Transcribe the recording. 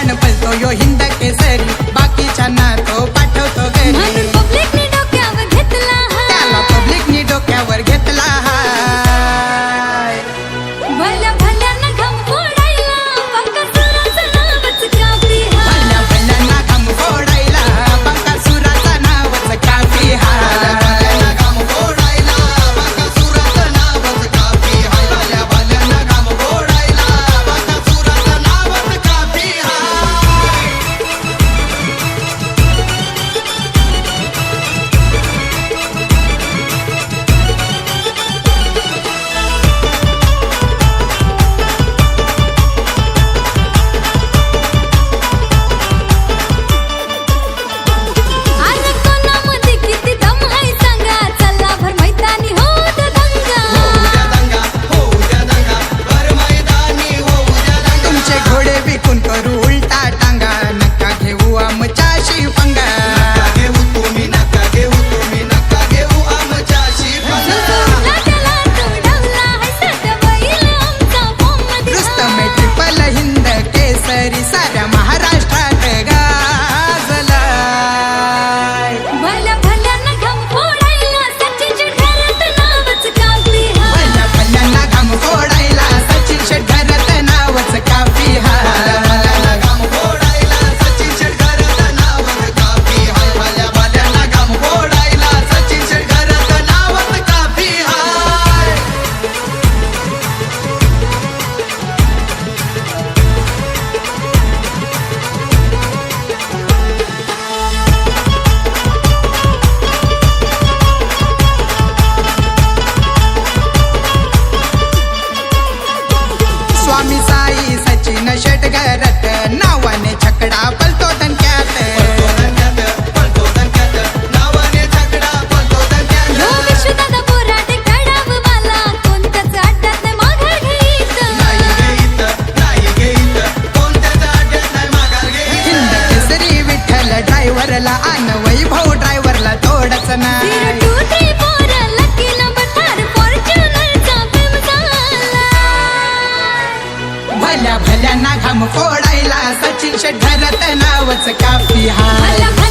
पान पलतो यो हिंद केसरी स्वामी साई सचिन शेटगर नावाने छकडा फोडायला सचिन शेठ घरात नावच काफी हाय